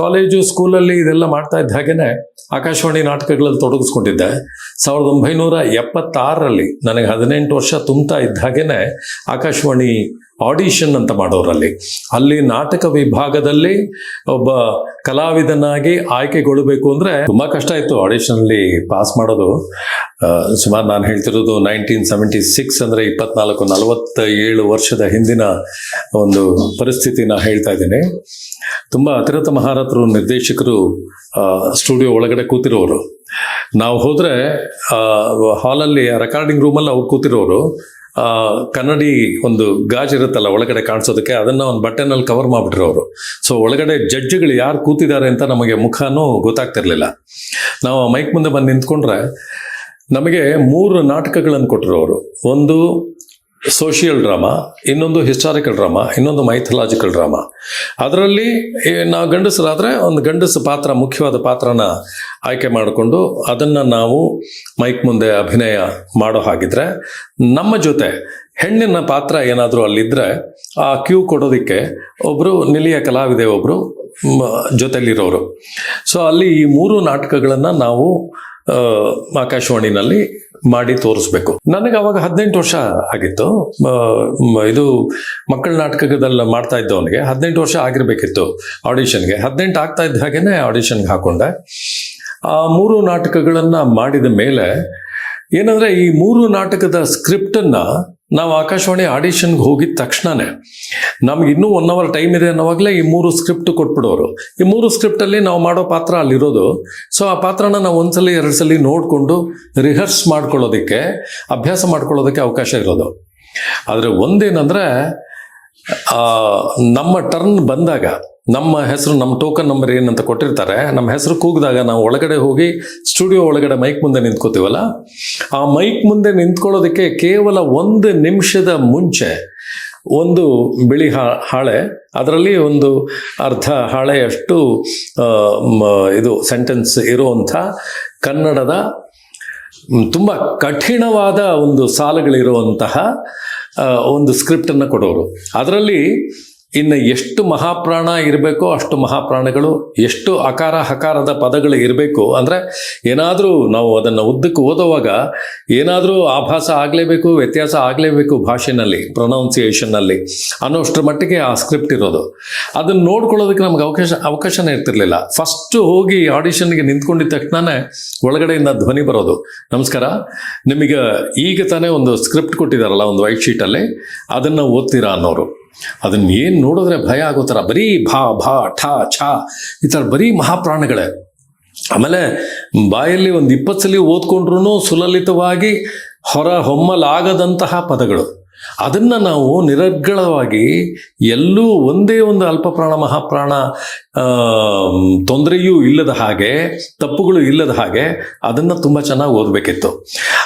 College, ಸ್ಕೂಲಲ್ಲಿ ಇದೆಲ್ಲ ಮಾಡ್ತಾ ಇದ್ದ ಹಾಗೇನೆ ಆಕಾಶವಾಣಿ ನಾಟಕಗಳಲ್ಲಿ ತೊಡಗಿಸ್ಕೊಂಡಿದ್ದೆ. ಸಾವಿರದ ಒಂಬೈನೂರ ಎಪ್ಪತ್ತಾರರಲ್ಲಿ ನನಗೆ ಹದಿನೆಂಟು ವರ್ಷ ತುಂಬ್ತಾ ಇದ್ದ ಹಾಗೇನೆ ಆಕಾಶವಾಣಿ ಆಡಿಷನ್ ಅಂತ ಮಾಡೋರಲ್ಲಿ. ಅಲ್ಲಿ ನಾಟಕ ವಿಭಾಗದಲ್ಲಿ ಒಬ್ಬ ಕಲಾವಿದನಾಗಿ ಆಯ್ಕೆಗೊಳ್ಳಬೇಕು ಅಂದ್ರೆ ತುಂಬಾ ಕಷ್ಟ ಇತ್ತು ಅಲ್ಲಿ ಪಾಸ್ ಮಾಡೋದು. ಸುಮಾರು ನಾನು ಹೇಳ್ತಿರೋದು ನೈನ್ಟೀನ್ ಸೆವೆಂಟಿ ಸಿಕ್ಸ್ ಅಂದ್ರೆ ಇಪ್ಪತ್ನಾಲ್ಕು ನಲವತ್ತ ಏಳು ವರ್ಷದ ಹಿಂದಿನ ಒಂದು ಪರಿಸ್ಥಿತಿನ ಹೇಳ್ತಾ ಇದ್ದೀನಿ. ತುಂಬಾ ಅತಿರಥ ಮಹಾರಥರು, ನಿರ್ದೇಶಕರು ಸ್ಟುಡಿಯೋ ಒಳಗಡೆ ಕೂತಿರೋರು. ನಾವು ಹೋದ್ರೆ ಹಾಲಲ್ಲಿ ರೆಕಾರ್ಡಿಂಗ್ ರೂಮಲ್ಲಿ ಅವ್ರು ಕೂತಿರೋರು. ಕನ್ನಡಿ ಒಂದು ಗಾಜ್ ಇರುತ್ತಲ್ಲ, ಒಳಗಡೆ ಕಾಣಿಸೋದಕ್ಕೆ ಅದನ್ನ ಒಂದು ಬಟ್ಟೆನಲ್ಲಿ ಕವರ್ ಮಾಡ್ಬಿಟ್ಟಿರೋರು ಸೊ ಒಳಗಡೆ ಜಡ್ಜ್ಗಳು ಯಾರು ಕೂತಿದ್ದಾರೆ ಅಂತ ನಮಗೆ ಮುಖನೂ ಗೊತ್ತಾಗ್ತಿರ್ಲಿಲ್ಲ. ನಾವು ಮೈಕ್ ಮುಂದೆ ಬಂದು ನಿಂತ್ಕೊಂಡ್ರೆ ನಮಗೆ ಮೂರು ನಾಟಕಗಳನ್ನು ಕೊಟ್ಟರು ಅವರು. ಒಂದು ಸೋಷಿಯಲ್ ಡ್ರಾಮಾ ಇನ್ನೊಂದು ಹಿಸ್ಟಾರಿಕಲ್ ಡ್ರಾಮಾ ಇನ್ನೊಂದು ಮೈಥಲಾಜಿಕಲ್ ಡ್ರಾಮಾ ಅದರಲ್ಲಿ ನಾವು ಗಂಡಸರಾದರೆ ಒಂದು ಗಂಡಸ ಪಾತ್ರ, ಮುಖ್ಯವಾದ ಪಾತ್ರನ ಆಯ್ಕೆ ಮಾಡಿಕೊಂಡು ಅದನ್ನು ನಾವು ಮೈಕ್ ಮುಂದೆ ಅಭಿನಯ ಮಾಡೋ ಹಾಗಿದ್ರೆ, ನಮ್ಮ ಜೊತೆ ಹೆಣ್ಣಿನ ಪಾತ್ರ ಏನಾದರೂ ಅಲ್ಲಿದ್ದರೆ ಆ ಕ್ಯೂ ಕೊಡೋದಕ್ಕೆ ಒಬ್ಬರು ನಿಲಿಯ ಕಲಾವಿದೆ ಒಬ್ಬರು ಜೊತೆಲಿರೋರು ಸೊ ಅಲ್ಲಿ ಈ ಮೂರು ನಾಟಕಗಳನ್ನು ನಾವು ಆಕಾಶವಾಣಿನಲ್ಲಿ ಮಾಡಿ ತೋರಿಸ್ಬೇಕು. ನನಗೆ ಅವಾಗ ಹದಿನೆಂಟು ವರ್ಷ ಆಗಿತ್ತು. ಇದು ಮಕ್ಕಳ ನಾಟಕದಲ್ಲಿ ಮಾಡ್ತಾ ಇದ್ದವನಿಗೆ ಹದಿನೆಂಟು ವರ್ಷ ಆಗಿರ್ಬೇಕಿತ್ತು ಆಡಿಷನ್ಗೆ. ಹದಿನೆಂಟು ಆಗ್ತಾ ಇದ್ದ ಹಾಗೇನೆ ಆಡಿಷನ್ಗೆ ಹಾಕೊಂಡೆ. ಆ ಮೂರು ನಾಟಕಗಳನ್ನ ಮಾಡಿದ ಮೇಲೆ ಏನಂದ್ರೆ ಈ ಮೂರು ನಾಟಕದ ಸ್ಕ್ರಿಪ್ಟನ್ನ ನಾವು ಆಕಾಶವಾಣಿ ಆಡಿಷನ್ಗೆ ಹೋಗಿದ ತಕ್ಷಣನೇ ನಮ್ಗೆ ಇನ್ನೂ ಒನ್ ಅವರ್ ಟೈಮ್ ಇದೆ ಅನ್ನೋವಾಗಲೇ ಈ ಮೂರು ಸ್ಕ್ರಿಪ್ಟ್ ಕೊಟ್ಬಿಡೋರು. ಈ ಮೂರು ಸ್ಕ್ರಿಪ್ಟಲ್ಲಿ ನಾವು ಮಾಡೋ ಪಾತ್ರ ಅಲ್ಲಿರೋದು. ಸೊ ಆ ಪಾತ್ರನ ನಾವು ಒಂದ್ಸಲ ಎರಡು ಸಲ ನೋಡಿಕೊಂಡು ರಿಹರ್ಸ್ ಮಾಡ್ಕೊಳ್ಳೋದಕ್ಕೆ, ಅಭ್ಯಾಸ ಮಾಡ್ಕೊಳ್ಳೋದಕ್ಕೆ ಅವಕಾಶ ಇರೋದು. ಆದರೆ ಒಂದೇನಂದ್ರೆ ನಮ್ಮ ಟರ್ನ್ ಬಂದಾಗ ನಮ್ಮ ಹೆಸರು, ನಮ್ಮ ಟೋಕನ್ ನಂಬರ್ ಏನಂತ ಕೊಟ್ಟಿರ್ತಾರೆ. ನಮ್ಮ ಹೆಸರು ಕೂಗಿದಾಗ ನಾವು ಒಳಗಡೆ ಹೋಗಿ ಸ್ಟುಡಿಯೋ ಒಳಗಡೆ ಮೈಕ್ ಮುಂದೆ ನಿಂತ್ಕೋತೀವಲ್ಲ? ಆ ಮೈಕ್ ಮುಂದೆ ನಿಂತ್ಕೊಳ್ಳೋದಕ್ಕೆ ಕೇವಲ ಒಂದು ನಿಮಿಷದ ಮುಂಚೆ ಒಂದು ಬಿಳಿ ಹಾಳೆ, ಅದರಲ್ಲಿ ಒಂದು ಅರ್ಧ ಹಾಳೆಯಷ್ಟು ಇದು ಸೆಂಟೆನ್ಸ್ ಇರುವಂಥ ಕನ್ನಡದ ತುಂಬ ಕಠಿಣವಾದ ಒಂದು ಸಾಲುಗಳಿರುವಂತಹ ಒಂದು ಸ್ಕ್ರಿಪ್ಟನ್ನು ಕೊಡೋರು. ಅದರಲ್ಲಿ ಇನ್ನು ಎಷ್ಟು ಮಹಾಪ್ರಾಣ ಇರಬೇಕೋ ಅಷ್ಟು ಮಹಾಪ್ರಾಣಗಳು, ಎಷ್ಟು ಅಕಾರ ಹಕಾರದ ಪದಗಳು ಇರಬೇಕು ಅಂದರೆ ಏನಾದರೂ ನಾವು ಅದನ್ನು ಉದ್ದಕ್ಕೆ ಓದುವಾಗ ಏನಾದರೂ ಆಭಾಸ ಆಗಲೇಬೇಕು, ವ್ಯತ್ಯಾಸ ಆಗಲೇಬೇಕು ಭಾಷೆನಲ್ಲಿ ಪ್ರೊನೌನ್ಸಿಯೇಷನ್ನಲ್ಲಿ ಅನ್ನೋಷ್ಟರ ಮಟ್ಟಿಗೆ ಆ ಸ್ಕ್ರಿಪ್ಟ್ ಇರೋದು. ಅದನ್ನು ನೋಡ್ಕೊಳ್ಳೋದಕ್ಕೆ ನಮ್ಗೆ ಅವಕಾಶ, ಅವಕಾಶನೇ ಇರ್ತಿರ್ಲಿಲ್ಲ. ಫಸ್ಟು ಹೋಗಿ ಆಡಿಷನ್ಗೆ ನಿಂತ್ಕೊಂಡಿದ್ದ ತಕ್ಷಣನೇ ಒಳಗಡೆಯಿಂದ ಧ್ವನಿ ಬರೋದು. ನಮಸ್ಕಾರ, ನಿಮಗೆ ಈಗ ತಾನೇ ಒಂದು ಸ್ಕ್ರಿಪ್ಟ್ ಕೊಟ್ಟಿದ್ದಾರಲ್ಲ ಒಂದು ವೈಟ್ ಶೀಟಲ್ಲಿ ಅದನ್ನು ಓದ್ತೀರಾ ಅನ್ನೋರು. ಅದನ್ನ ಏನು ನೋಡಿದ್ರೆ ಭಯ ಆಗೋ ಥರ ಬರೀ ಭಾ ಭಾ, ಠ, ಛ, ಈ ಥರ ಬರೀ ಮಹಾಪ್ರಾಣಗಳೇ. ಆಮೇಲೆ ಬಾಯಲ್ಲಿ ಒಂದು ಇಪ್ಪತ್ತು ಸಲ ಓದ್ಕೊಂಡ್ರು ಸುಲಲಿತವಾಗಿ ಹೊರ ಹೊಮ್ಮಲಾಗದಂತಹ ಪದಗಳು. ಅದನ್ನು ನಾವು ನಿರರ್ಗಳವಾಗಿ ಎಲ್ಲೂ ಒಂದೇ ಒಂದು ಅಲ್ಪಪ್ರಾಣ, ಮಹಾಪ್ರಾಣ ತೊಂದರೆಯೂ ಇಲ್ಲದ ಹಾಗೆ, ತಪ್ಪುಗಳು ಇಲ್ಲದ ಹಾಗೆ ಅದನ್ನು ತುಂಬ ಚೆನ್ನಾಗಿ ಓದಬೇಕಿತ್ತು.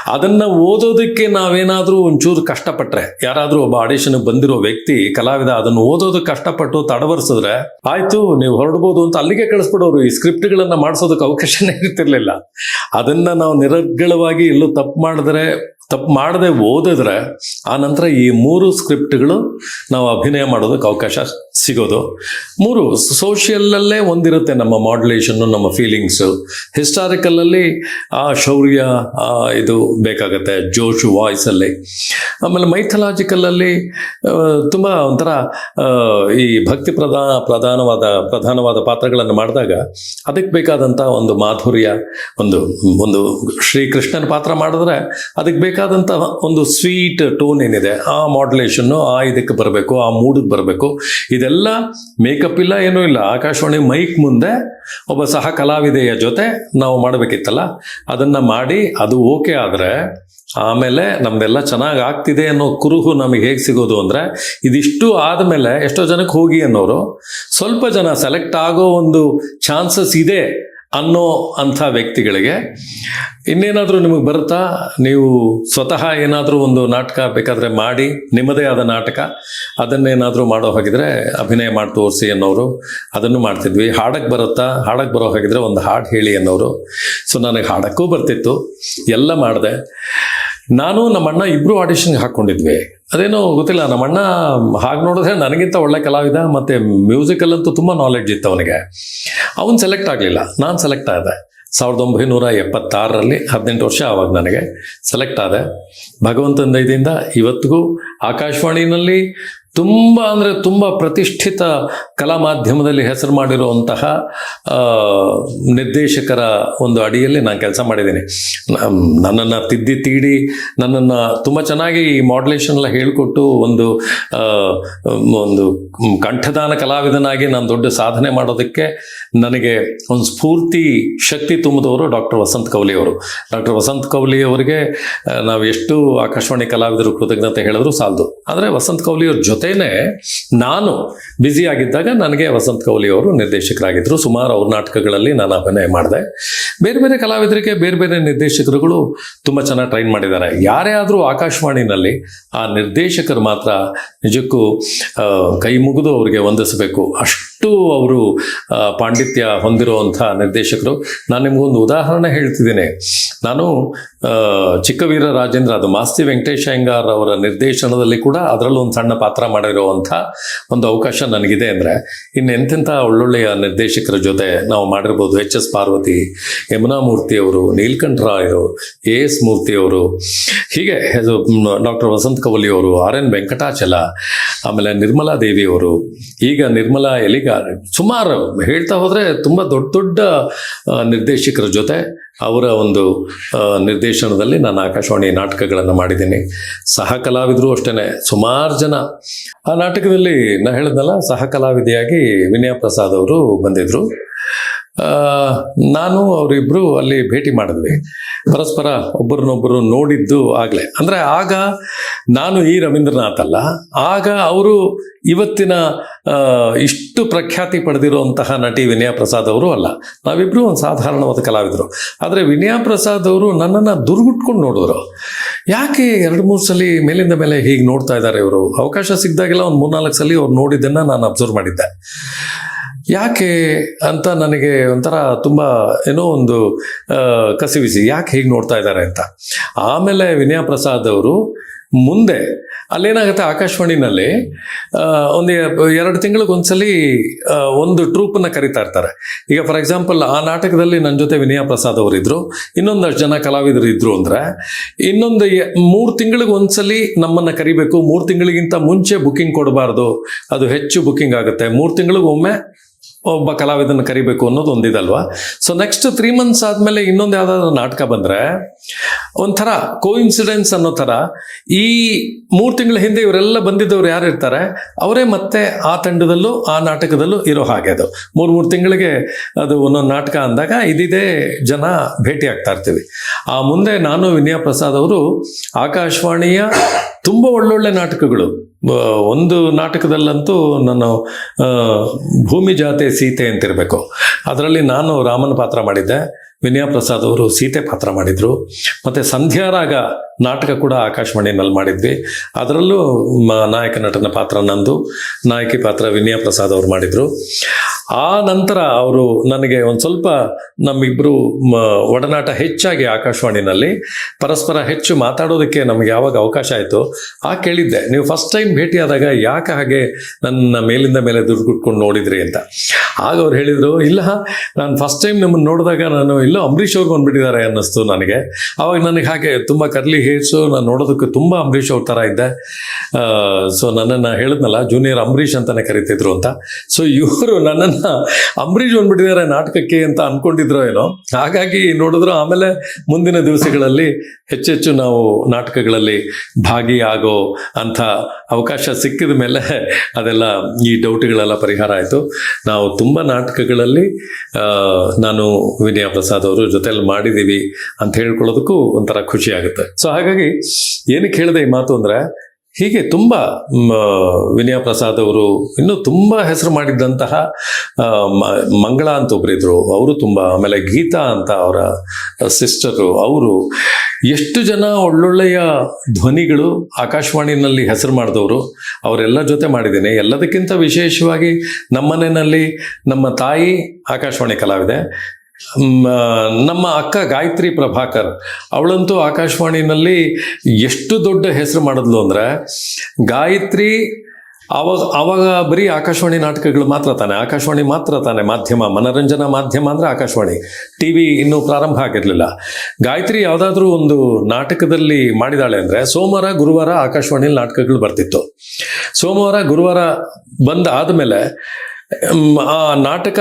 ಅದನ್ನು ಓದೋದಕ್ಕೆ ನಾವೇನಾದರೂ ಒಂಚೂರು ಕಷ್ಟಪಟ್ಟರೆ ಯಾರಾದರೂ ಒಬ್ಬ ಆಡಿಷನ್ಗೆ ಬಂದಿರೋ ವ್ಯಕ್ತಿ, ಕಲಾವಿದ ಅದನ್ನು ಓದೋದಕ್ಕೆ ಕಷ್ಟಪಟ್ಟು ತಡವರ್ಸಿದ್ರೆ ಆಯ್ತು, ನೀವು ಹೊರಡ್ಬೋದು ಅಂತ ಅಲ್ಲಿಗೆ ಕಳಿಸ್ಬಿಡೋರು, ಈ ಸ್ಕ್ರಿಪ್ಟ್ಗಳನ್ನು ಮಾಡಿಸೋದಕ್ಕೆ ಅವಕಾಶನೇ ಇರ್ತಿರ್ಲಿಲ್ಲ. ಅದನ್ನ ನಾವು ನಿರರ್ಗಳವಾಗಿ ಎಲ್ಲೂ ತಪ್ಪು ಮಾಡಿದ್ರೆ ತಪ್ಪು ಮಾಡದೆ ಓದಿದ್ರೆ ಆ ನಂತರ ಈ ಮೂರು ಸ್ಕ್ರಿಪ್ಟ್ಗಳು ನಾವು ಅಭಿನಯ ಮಾಡೋದಕ್ಕೆ ಅವಕಾಶ ಸಿಗೋದು. ಮೂರು ಸೋಷಿಯಲ್ಲಲ್ಲೇ ಒಂದಿರುತ್ತೆ ನಮ್ಮ ಮಾಡ್ಯುಲೇಷನ್ನು ನಮ್ಮ ಫೀಲಿಂಗ್ಸು ಹಿಸ್ಟಾರಿಕಲಲ್ಲಿ ಆ ಶೌರ್ಯ ಇದು ಬೇಕಾಗತ್ತೆ, ಜೋಶು ವಾಯ್ಸಲ್ಲಿ. ಆಮೇಲೆ ಮೈಥಲಾಜಿಕಲಲ್ಲಿ ತುಂಬ ಒಂಥರ ಈ ಭಕ್ತಿ ಪ್ರಧಾನ ಪ್ರಧಾನವಾದ ಪ್ರಧಾನವಾದ ಪಾತ್ರಗಳನ್ನು ಮಾಡಿದಾಗ ಅದಕ್ಕೆ ಬೇಕಾದಂಥ ಒಂದು ಮಾಧುರ್ಯ, ಒಂದು ಒಂದು ಶ್ರೀಕೃಷ್ಣನ ಪಾತ್ರ ಮಾಡಿದ್ರೆ ಅದಕ್ಕೆ ಬೇಕಾದಂಥ ಒಂದು ಸ್ವೀಟ್ ಟೋನ್ ಏನಿದೆ, ಆ ಮಾಡ್ಯುಲೇಷನ್ನು ಆ ಇದಕ್ಕೆ ಬರಬೇಕು, ಆ ಮೂಡಿಗೆ ಬರಬೇಕು. ಇದೆಲ್ಲ ಮೇಕಪ್ ಇಲ್ಲ, ಏನೂ ಇಲ್ಲ. ಆಕಾಶವಾಣಿ ಮೈಕ್ ಮುಂದೆ ಒಬ್ಬ ಸಹ ಕಲಾವಿದೆಯ ಜೊತೆ ನಾವು ಮಾಡಬೇಕಿತ್ತಲ್ಲ, ಅದನ್ನು ಮಾಡಿ ಅದು ಓಕೆ ಆದರೆ ಆಮೇಲೆ ನಮ್ದೆಲ್ಲ ಚೆನ್ನಾಗಿ ಆಗ್ತಿದೆ ಅನ್ನೋ ಕುರುಹು ನಮಗೆ ಹೇಗೆ ಸಿಗೋದು ಅಂದರೆ, ಇದಿಷ್ಟು ಆದಮೇಲೆ ಎಷ್ಟೋ ಜನಕ್ಕೆ ಹೋಗಿ ಅನ್ನೋರು ಸ್ವಲ್ಪ ಜನ ಸೆಲೆಕ್ಟ್ ಆಗೋ ಒಂದು ಚಾನ್ಸಸ್ ಇದೆ ಅನ್ನೋ ಅಂಥ ವ್ಯಕ್ತಿಗಳಿಗೆ ಇನ್ನೇನಾದರೂ ನಿಮಗೆ ಬರುತ್ತಾ? ನೀವು ಸ್ವತಃ ಏನಾದರೂ ಒಂದು ನಾಟಕ ಬೇಕಾದರೆ ಮಾಡಿ, ನಿಮ್ಮದೇ ಆದ ನಾಟಕ, ಅದನ್ನೇನಾದರೂ ಮಾಡೋ ಹಾಗಿದ್ರೆ ಅಭಿನಯ ಮಾಡಿ ತೋರಿಸಿ ಅನ್ನೋರು, ಅದನ್ನು ಮಾಡ್ತಿದ್ವಿ. ಹಾಡಕ್ಕೆ ಬರುತ್ತಾ? ಹಾಡಕ್ಕೆ ಬರೋ ಹಾಗಿದ್ರೆ ಒಂದು ಹಾಡು ಹೇಳಿ ಅನ್ನೋರು. ಸೊ, ನನಗೆ ಹಾಡಕ್ಕೂ ಬರ್ತಿತ್ತು. ಎಲ್ಲ ಮಾಡಿದೆ. ನಾನು ನಮ್ಮಣ್ಣ ಇಬ್ಬರು ಆಡಿಷನ್ಗೆ ಹಾಕ್ಕೊಂಡಿದ್ವಿ. ಅದೇನೋ ಗೊತ್ತಿಲ್ಲ ನಮ್ಮಣ್ಣ ಹಾಗೆ ನೋಡಿದ್ರೆ ನನಗಿಂತ ಒಳ್ಳೆ ಕಲಾವಿದ ಮತ್ತು ಮ್ಯೂಸಿಕಲ್ಲಂತೂ ತುಂಬ ನಾಲೆಡ್ಜ್ ಇತ್ತು ಅವನಿಗೆ. ಅವನು ಸೆಲೆಕ್ಟ್ ಆಗಲಿಲ್ಲ, ನಾನು ಸೆಲೆಕ್ಟ್ ಆದೆ. ಸಾವಿರದ ಒಂಬೈನೂರ ಎಪ್ಪತ್ತಾರರಲ್ಲಿ ಹದಿನೆಂಟು ವರ್ಷ ಆವಾಗ ನನಗೆ ಸೆಲೆಕ್ಟ್ ಆದೆ. ಭಗವಂತನ ದಯದಿಂದ ಇವತ್ತಿಗೂ ಆಕಾಶವಾಣಿನಲ್ಲಿ ತುಂಬ ಅಂದರೆ ತುಂಬ ಪ್ರತಿಷ್ಠಿತ ಕಲಾ ಮಾಧ್ಯಮದಲ್ಲಿ ಹೆಸರು ಮಾಡಿರುವಂತಹ ನಿರ್ದೇಶಕರ ಒಂದು ಅಡಿಯಲ್ಲಿ ನಾನು ಕೆಲಸ ಮಾಡಿದ್ದೀನಿ. ನನ್ನನ್ನು ತಿದ್ದಿ ತೀಡಿ, ನನ್ನನ್ನು ತುಂಬ ಚೆನ್ನಾಗಿ ಈ ಮಾಡ್ಯುಲೇಷನ್ ಎಲ್ಲ ಹೇಳಿಕೊಟ್ಟು ಒಂದು ಒಂದು ಕಂಠದಾನ ಕಲಾವಿದನಾಗಿ ನಾನು ದೊಡ್ಡ ಸಾಧನೆ ಮಾಡೋದಕ್ಕೆ ನನಗೆ ಒಂದು ಸ್ಫೂರ್ತಿ, ಶಕ್ತಿ ತುಂಬಿದವರು ಡಾಕ್ಟರ್ ವಸಂತ್ ಕೌಲಿ ಅವರು. ಡಾಕ್ಟರ್ ವಸಂತ್ ಕೌಲಿ ಅವರಿಗೆ ನಾವು ಎಷ್ಟು ಆಕಾಶವಾಣಿ ಕಲಾವಿದರು ಕೃತಜ್ಞತೆ ಹೇಳಿದ್ರು ಸಾಲದು. ಆದರೆ ವಸಂತ್ ಕೌಲಿ ಅವ್ರ ಜೊತೆನೇ ನಾನು ಬ್ಯುಸಿ ಆಗಿದ್ದಾಗ ನನಗೆ ವಸಂತ್ ಕೌಲಿ ಅವರು ನಿರ್ದೇಶಕರಾಗಿದ್ದರು ಸುಮಾರು ಅವ್ರ ನಾಟಕಗಳಲ್ಲಿ ನಾನು ಅಭಿನಯ ಮಾಡಿದೆ. ಬೇರೆ ಬೇರೆ ಕಲಾವಿದರಿಗೆ ಬೇರೆ ಬೇರೆ ನಿರ್ದೇಶಕರುಗಳು ತುಂಬ ಚೆನ್ನಾಗಿ ಟ್ರೈನ್ ಮಾಡಿದ್ದಾರೆ. ಯಾರೇ ಆದರೂ ಆಕಾಶವಾಣಿನಲ್ಲಿ ಆ ನಿರ್ದೇಶಕರು ಮಾತ್ರ ನಿಜಕ್ಕೂ ಕೈ ಮುಗಿದು ಅವರಿಗೆ ವಂದಿಸಬೇಕು. ಅಷ್ಟು ಅವರು ಪಾಂಡಿತ್ಯ ಹೊಂದಿರುವಂಥ ನಿರ್ದೇಶಕರು. ನಾನು ನಿಮಗೊಂದು ಉದಾಹರಣೆ ಹೇಳ್ತಿದ್ದೀನಿ. ನಾನು ಚಿಕ್ಕವೀರ ರಾಜೇಂದ್ರ ಅದು ಮಾಸ್ತಿ ವೆಂಕಟೇಶ್ ಅಯ್ಯಂಗಾರ್ ಅವರ ನಿರ್ದೇಶನದಲ್ಲಿ ಕೂಡ ಅದರಲ್ಲೂ ಒಂದು ಸಣ್ಣ ಪಾತ್ರ ಮಾಡಿರುವಂಥ ಒಂದು ಅವಕಾಶ ನನಗಿದೆ ಅಂದರೆ ಇನ್ನು ಎಂತೆಂಥ ಒಳ್ಳೊಳ್ಳೆಯ ನಿರ್ದೇಶಕರ ಜೊತೆ ನಾವು ಮಾಡಿರ್ಬೋದು ಎಚ್ ಎಸ್ ಪಾರ್ವತಿ, ಯಮುನಾ ಮೂರ್ತಿ ಅವರು, ನೀಲ್ಕಂಠ ರಾಯ್ ಅವರು, ಎ ಎಸ್ ಮೂರ್ತಿ ಅವರು, ಹೀಗೆ ಡಾಕ್ಟರ್ ವಸಂತ ಕವಲಿ ಅವರು, ಆರ್ ಎನ್ ವೆಂಕಟಾಚಲ, ಆಮೇಲೆ ನಿರ್ಮಲಾ ದೇವಿ ಅವರು, ಈಗ ನಿರ್ಮಲಾ ಎಲಿಗಾರ್, ಸುಮಾರು ಹೇಳ್ತಾ ಹೋದರೆ ತುಂಬ ದೊಡ್ಡ ದೊಡ್ಡ ನಿರ್ದೇಶಕರ ಜೊತೆ ಅವರ ಒಂದು ನಿರ್ದೇಶನದಲ್ಲಿ ನಾನು ಆಕಾಶವಾಣಿ ನಾಟಕಗಳನ್ನು ಮಾಡಿದ್ದೀನಿ. ಸಹ ಕಲಾವಿದರು ಅಷ್ಟೇ ಸುಮಾರು ಜನ. ಆ ನಾಟಕದಲ್ಲಿ ನಾ ಹೇಳಿದ್ನಲ್ಲ ಸಹ ಕಲಾವಿದೆಯಾಗಿ ವಿನಯ ಪ್ರಸಾದ್ ಅವರು ಬಂದಿದ್ರು. ಆ, ನಾನು ಅವರಿಬ್ಬರು ಅಲ್ಲಿ ಭೇಟಿ ಮಾಡಿದ್ವಿ. ಪರಸ್ಪರ ಒಬ್ಬರನ್ನೊಬ್ಬರು ನೋಡಿದ್ದು ಆಗಲೇ. ಅಂದರೆ ಆಗ ನಾನು ಈ ರವೀಂದ್ರನಾಥ್ ಅಲ್ಲ. ಆಗ ಅವರು ಇವತ್ತಿನ ಇಷ್ಟು ಪ್ರಖ್ಯಾತಿ ಪಡೆದಿರುವಂತಹ ನಟಿ ವಿನಯ ಪ್ರಸಾದ್ ಅವರು ಅಲ್ಲ. ನಾವಿಬ್ಬರು ಒಂದು ಸಾಧಾರಣವಾದ ಕಲಾವಿದರು. ಆದರೆ ವಿನಯ ಪ್ರಸಾದ್ ಅವರು ನನ್ನನ್ನು ದುರ್ಗುಟ್ಕೊಂಡು ನೋಡಿದ್ರು. ಯಾಕೆ ಎರಡು ಮೂರು ಸಲ ಮೇಲಿಂದ ಮೇಲೆ ಹೀಗೆ ನೋಡ್ತಾ ಇದ್ದಾರೆ ಇವರು? ಅವಕಾಶ ಸಿಕ್ಕಿದಾಗೆಲ್ಲ ಒಂದು ಮೂರ್ನಾಲ್ಕು ಸಲ ಅವ್ರು ನೋಡಿದ್ದನ್ನು ನಾನು ಅಬ್ಸರ್ವ್ ಮಾಡಿದ್ದೆ. ಯಾಕೆ ಅಂತ ನನಗೆ ಒಂಥರ ತುಂಬ ಏನೋ ಒಂದು ಕಸಿವಿಸಿ. ಯಾಕೆ ಹೀಗೆ ನೋಡ್ತಾ ಇದ್ದಾರೆ ಅಂತ. ಆಮೇಲೆ ವಿನಯ ಪ್ರಸಾದ್ ಅವರು ಮುಂದೆ ಅಲ್ಲೇನಾಗುತ್ತೆ ಆಕಾಶವಾಣಿನಲ್ಲಿ ಒಂದು ಎರಡು ತಿಂಗಳಿಗೆ ಒಂದ್ಸಲ ಆ, ಒಂದು ಟ್ರೂಪನ್ನು ಕರಿತಾ ಇರ್ತಾರೆ. ಈಗ ಫಾರ್ ಎಕ್ಸಾಂಪಲ್ ಆ ನಾಟಕದಲ್ಲಿ ನನ್ನ ಜೊತೆ ವಿನಯ ಪ್ರಸಾದ್ ಅವರಿದ್ರು ಇನ್ನೊಂದಷ್ಟು ಜನ ಕಲಾವಿದರು ಇದ್ದರು ಅಂದ್ರೆ ಇನ್ನೊಂದು ಮೂರು ತಿಂಗಳಿಗೆ ಒಂದ್ಸಲಿ ನಮ್ಮನ್ನ ಕರಿಬೇಕು ಮೂರು ತಿಂಗಳಿಗಿಂತ ಮುಂಚೆ ಬುಕಿಂಗ್ ಕೊಡಬಾರ್ದು ಅದು ಹೆಚ್ಚು ಬುಕಿಂಗ್ ಆಗುತ್ತೆ. ಮೂರು ತಿಂಗಳಿಗೆ ಒಮ್ಮೆ ಒಬ್ಬ ಕಲಾವಿದನ ಕರಿಬೇಕು ಅನ್ನೋದು ಒಂದಿದಲ್ವಾ? ಸೊ ನೆಕ್ಸ್ಟ್ ತ್ರೀ ಮಂತ್ಸ್ ಆದಮೇಲೆ ಇನ್ನೊಂದು ಯಾವ್ದಾದ್ರು ನಾಟಕ ಬಂದರೆ, ಒಂಥರ ಕೋಇನ್ಸಿಡೆನ್ಸ್ ಅನ್ನೋ ಥರ ಈ ಮೂರು ತಿಂಗಳ ಹಿಂದೆ ಇವರೆಲ್ಲ ಬಂದಿದ್ದವ್ರು ಯಾರು ಇರ್ತಾರೆ, ಅವರೇ ಮತ್ತೆ ಆ ತಂಡದಲ್ಲೂ, ಆ ನಾಟಕದಲ್ಲೂ ಇರೋ ಹಾಗೆ ಅದು. ಮೂರು ಮೂರು ತಿಂಗಳಿಗೆ ಅದು ಒಂದೊಂದು ನಾಟಕ ಅಂದಾಗ ಇದಿದೆ ಜನ ಭೇಟಿ ಆಗ್ತಾ ಇರ್ತೀವಿ. ಆ ಮುಂದೆ ನಾನು ವಿನಯ ಪ್ರಸಾದ್ ಅವರು ಆಕಾಶವಾಣಿಯ ತುಂಬ ಒಳ್ಳೊಳ್ಳೆ ನಾಟಕಗಳು. ಒಂದು ನಾಟಕದಲ್ಲಂತೂ ನಾನು ಭೂಮಿ ಜಾತೆ ಸೀತೆ ಅಂತಿರಬೇಕು. ಅದರಲ್ಲಿ ನಾನು ರಾಮನ ಪಾತ್ರ ಮಾಡಿದ್ದೆ. ವಿನಯ ಪ್ರಸಾದ್ ಅವರು ಸೀತೆ ಪಾತ್ರ ಮಾಡಿದರು. ಮತ್ತು ಸಂಧ್ಯಾರಾಗ ನಾಟಕ ಕೂಡ ಆಕಾಶವಾಣಿಯಲ್ಲಿ ಮಾಡಿದ್ವಿ. ಅದರಲ್ಲೂ ನಾಯಕ ನಟನ ಪಾತ್ರ ನಂದು, ನಾಯಕಿ ಪಾತ್ರ ವಿನಯ ಪ್ರಸಾದ್ ಅವರು ಮಾಡಿದರು. ಆ ನಂತರ ಅವರು ನನಗೆ ಒಂದು ಸ್ವಲ್ಪ ನಮ್ಮಿಬ್ಬರು ಒಡನಾಟ ಹೆಚ್ಚಾಗಿ ಆಕಾಶವಾಣಿನಲ್ಲಿ, ಪರಸ್ಪರ ಹೆಚ್ಚು ಮಾತಾಡೋದಕ್ಕೆ ನಮಗೆ ಯಾವಾಗ ಅವಕಾಶ ಆಯಿತು, ಆ ಕೇಳಿದ್ದೆ. ನೀವು ಫಸ್ಟ್ ಟೈಮ್ ಭೇಟಿಯಾದಾಗ ಯಾಕೆ ಹಾಗೆ ನನ್ನ ಮೇಲಿಂದ ಮೇಲೆ ದುಡ್ಡು ಕುಟ್ಕೊಂಡು ನೋಡಿದ್ರಿ ಅಂತ. ಆಗ ಅವ್ರು ಹೇಳಿದರು, ಇಲ್ಲ, ನಾನು ಫಸ್ಟ್ ಟೈಮ್ ನಿಮ್ಮನ್ನು ನೋಡಿದಾಗ ನಾನು ಇಲ್ಲೋ ಅಂಬರೀಷ್ ಅವ್ರಿಗೆ ಬಂದ್ಬಿಟ್ಟಿದ್ದಾರೆ ಅನ್ನಿಸ್ತು ನನಗೆ. ಅವಾಗ ನನಗೆ ಹಾಗೆ ತುಂಬ ಕರ್ಲಿ ಹೇರ್ಸು, ನಾನು ನೋಡೋದಕ್ಕೆ ತುಂಬ ಅಂಬರೀಷ್ ಅವ್ರ ಥರ ಇದ್ದೆ. ಸೊ ನನ್ನನ್ನು ಹೇಳಿದ್ನಲ್ಲ ಜೂನಿಯರ್ ಅಂಬರೀಷ್ ಅಂತಾನೆ ಕರಿತಿದ್ರು ಅಂತ. ಸೊ ಇವರು ನನ್ನನ್ನು ಅಂಬರೀಷ್ ಬಂದ್ಬಿಟ್ಟಿದ್ದಾರೆ ನಾಟಕಕ್ಕೆ ಅಂತ ಅನ್ಕೊಂಡಿದ್ರೋ ಏನೋ. ಹಾಗಾಗಿ ನೋಡಿದ್ರು ಆಮೇಲೆ ಮುಂದಿನ ದಿವಸಗಳಲ್ಲಿ ಹೆಚ್ಚೆಚ್ಚು ನಾವು ನಾಟಕಗಳಲ್ಲಿ ಭಾಗಿಯಾಗೋ ಅಂಥ ಅವಕಾಶ ಸಿಕ್ಕಿದ ಮೇಲೆ ಅದೆಲ್ಲ ಈ ಡೌಟ್ಗಳೆಲ್ಲ ಪರಿಹಾರ ಆಯಿತು. ನಾವು ತುಂಬ ನಾಟಕಗಳಲ್ಲಿ ನಾನು ವಿನಯ ಪ್ರಸಾದ್ ಅವರು ಜೊತೆಯಲ್ಲಿ ಮಾಡಿದ್ದೀವಿ ಅಂತ ಹೇಳ್ಕೊಳ್ಳೋದಕ್ಕೂ ಒಂಥರ ಖುಷಿ ಆಗುತ್ತೆ. ಸೊ ಹಾಗಾಗಿ ಏನಕ್ಕೆ ಹೇಳಿದೆ ಈ ಮಾತು ಅಂದರೆ, ಹೀಗೆ ತುಂಬ ವಿನಯ ಪ್ರಸಾದ್ ಅವರು ಇನ್ನೂ ತುಂಬ ಹೆಸರು ಮಾಡಿದ್ದಂತಹ ಮಂಗಳ ಅಂತ ಒಬ್ಬರಿದ್ರು ಅವರು ತುಂಬ, ಆಮೇಲೆ ಗೀತಾ ಅಂತ ಅವರ ಸಿಸ್ಟರು ಅವರು ಎಷ್ಟು ಜನ ಒಳ್ಳೊಳ್ಳೆಯ ಧ್ವನಿಗಳು ಆಕಾಶವಾಣಿನಲ್ಲಿ ಹೆಸರು ಮಾಡಿದವರು, ಅವರೆಲ್ಲ ಜೊತೆ ಮಾಡಿದ್ದೀನಿ. ಎಲ್ಲದಕ್ಕಿಂತ ವಿಶೇಷವಾಗಿ ನಮ್ಮನೆಯಲ್ಲಿ ನಮ್ಮ ತಾಯಿ ಆಕಾಶವಾಣಿ ಕಲಾವಿದೆ. ನಮ್ಮ ಅಕ್ಕ ಗಾಯತ್ರಿ ಪ್ರಭಾಕರ್, ಅವಳಂತೂ ಆಕಾಶವಾಣಿನಲ್ಲಿ ಎಷ್ಟು ದೊಡ್ಡ ಹೆಸರು ಮಾಡಿದ್ಲು ಅಂದರೆ, ಗಾಯತ್ರಿ ಅವಾಗ ಅವಾಗ ಬರೀ ಆಕಾಶವಾಣಿ ನಾಟಕಗಳು ಮಾತ್ರ ತಾನೆ, ಆಕಾಶವಾಣಿ ಮಾತ್ರ ತಾನೆ ಮಾಧ್ಯಮ, ಮನರಂಜನಾ ಮಾಧ್ಯಮ ಅಂದರೆ ಆಕಾಶವಾಣಿ ಟಿ ವಿ ಇನ್ನೂ ಪ್ರಾರಂಭ ಆಗಿರಲಿಲ್ಲ. ಗಾಯತ್ರಿ ಯಾವುದಾದ್ರೂ ಒಂದು ನಾಟಕದಲ್ಲಿ ಮಾಡಿದಾಳೆ ಅಂದರೆ, ಸೋಮವಾರ, ಗುರುವಾರ ಆಕಾಶವಾಣಿಯಲ್ಲಿ ನಾಟಕಗಳು ಬರ್ತಿತ್ತು. ಸೋಮವಾರ, ಗುರುವಾರ ಬಂದ ಆದಮೇಲೆ ಆ ನಾಟಕ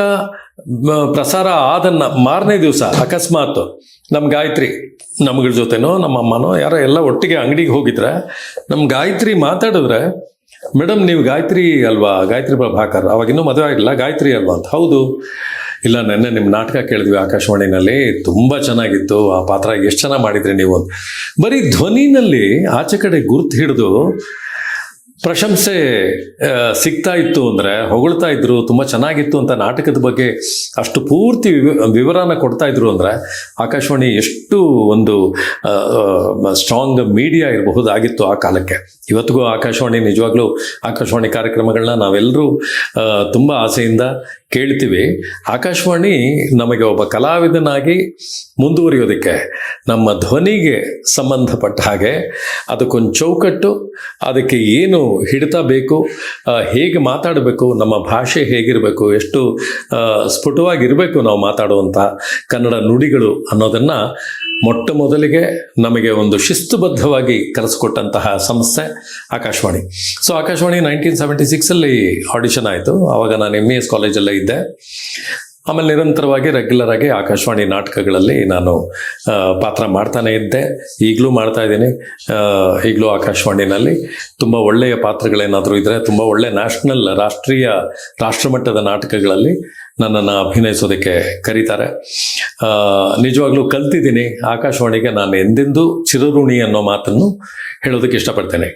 ಪ್ರಸಾರ ಆದನ್ನ ಮಾರನೇ ದಿವಸ, ಅಕಸ್ಮಾತ್ ನಮ್ಮ ಗಾಯತ್ರಿ ನಮ್ಗಳ ಜೊತೆನೋ, ನಮ್ಮ ಅಮ್ಮನೋ, ಯಾರೋ ಎಲ್ಲ ಒಟ್ಟಿಗೆ ಅಂಗಡಿಗೆ ಹೋಗಿದ್ರೆ ನಮ್ಮ ಗಾಯತ್ರಿ ಮಾತಾಡಿದ್ರೆ ಮೇಡಮ್ ನೀವು ಗಾಯತ್ರಿ ಅಲ್ವಾ? ಗಾಯತ್ರಿ ಪ್ರಭಾಕರ್ ಅವಾಗಿನ್ನೂ ಮದುವೆ ಆಗಿಲ್ಲ, ಗಾಯತ್ರಿ ಅಲ್ವಾ? ಅಂತ. ಹೌದು. ಇಲ್ಲ, ನೆನ್ನೆ ನಿಮ್ಮ ನಾಟಕ ಕೇಳಿದ್ವಿ ಆಕಾಶವಾಣಿನಲ್ಲಿ, ತುಂಬ ಚೆನ್ನಾಗಿತ್ತು, ಆ ಪಾತ್ರ ಎಷ್ಟು ಚೆನ್ನಾಗಿ ಮಾಡಿದ್ರಿ ನೀವು? ಬರೀ ಧ್ವನಿನಲ್ಲಿ ಆಚೆ ಕಡೆ ಗುರ್ತು ಹಿಡಿದು ಪ್ರಶಂಸೆ ಸಿಗ್ತಾ ಇತ್ತು ಅಂದರೆ, ಹೊಗಳ್ತಾ ಇದ್ರು, ತುಂಬ ಚೆನ್ನಾಗಿತ್ತು ಅಂತ ನಾಟಕದ ಬಗ್ಗೆ ಅಷ್ಟು ಪೂರ್ತಿ ವಿವ, ವಿವರನ ಕೊಡ್ತಾ ಇದ್ರು ಅಂದರೆ, ಆಕಾಶವಾಣಿ ಎಷ್ಟು ಒಂದು ಸ್ಟ್ರಾಂಗ್ ಮೀಡಿಯಾ ಇರಬಹುದಾಗಿತ್ತು ಆ ಕಾಲಕ್ಕೆ. ಇವತ್ತಿಗೂ ಆಕಾಶವಾಣಿ ನಿಜವಾಗ್ಲೂ ಆಕಾಶವಾಣಿ ಕಾರ್ಯಕ್ರಮಗಳನ್ನ ನಾವೆಲ್ಲರೂ ತುಂಬ ಆಸೆಯಿಂದ ಕೇಳ್ತೀವಿ. ಆಕಾಶವಾಣಿ ನಮಗೆ ಒಬ್ಬ ಕಲಾವಿದನಾಗಿ ಮುಂದುವರಿಯೋದಕ್ಕೆ ನಮ್ಮ ಧ್ವನಿಗೆ ಸಂಬಂಧಪಟ್ಟ ಹಾಗೆ, ಅದಕ್ಕೊಂದು ಚೌಕಟ್ಟು, ಅದಕ್ಕೆ ಏನು ಹಿಡಿತ ಬೇಕು ಹೇಗೆ ಮಾತಾಡಬೇಕು, ನಮ್ಮ ಭಾಷೆ ಹೇಗಿರಬೇಕು, ಎಷ್ಟು ಸ್ಫುಟವಾಗಿರಬೇಕು ನಾವು ಮಾತಾಡುವಂಥ ಕನ್ನಡ ನುಡಿಗಳು ಅನ್ನೋದನ್ನು ಮೊಟ್ಟ ಮೊದಲಿಗೆ ನಮಗೆ ಒಂದು ಶಿಸ್ತುಬದ್ಧವಾಗಿ ಕಲಿಸ್ಕೊಟ್ಟಂತಹ ಸಂಸ್ಥೆ Akashvani. So Akashvani nineteen seventy ಸಿಕ್ಸಲ್ಲಿ audition ಆಯಿತು. ಆವಾಗ ನಾನು ಎಂ ಇ ಎಸ್ ಕಾಲೇಜಲ್ಲೇ ಇದ್ದೆ. ಆಮೇಲೆ ನಿರಂತರವಾಗಿ ರೆಗ್ಯುಲರ್ ಆಗಿ ಆಕಾಶವಾಣಿ ನಾಟಕಗಳಲ್ಲಿ ನಾನು ಪಾತ್ರ ಮಾಡ್ತಾನೆ ಇದ್ದೆ. ಈಗಲೂ ಮಾಡ್ತಾ ಇದ್ದೀನಿ. ಈಗಲೂ ಆಕಾಶವಾಣಿನಲ್ಲಿ. ತುಂಬ ಒಳ್ಳೆಯ ಪಾತ್ರಗಳೇನಾದರೂ ಇದ್ದರೆ ತುಂಬ ಒಳ್ಳೆಯ ನ್ಯಾಷನಲ್ ರಾಷ್ಟ್ರೀಯ, ರಾಷ್ಟ್ರಮಟ್ಟದ ನಾಟಕಗಳಲ್ಲಿ ನನ್ನನ್ನು ಅಭಿನಯಿಸೋದಕ್ಕೆ ಕರೀತಾರೆ. ನಿಜವಾಗ್ಲೂ ಕಲ್ತಿದ್ದೀನಿ. ಆಕಾಶವಾಣಿಗೆ ನಾನು ಎಂದೆಂದೂ ಚಿರಋಣಿ ಅನ್ನೋ ಮಾತನ್ನು ಹೇಳೋದಕ್ಕೆ ಇಷ್ಟಪಡ್ತೇನೆ.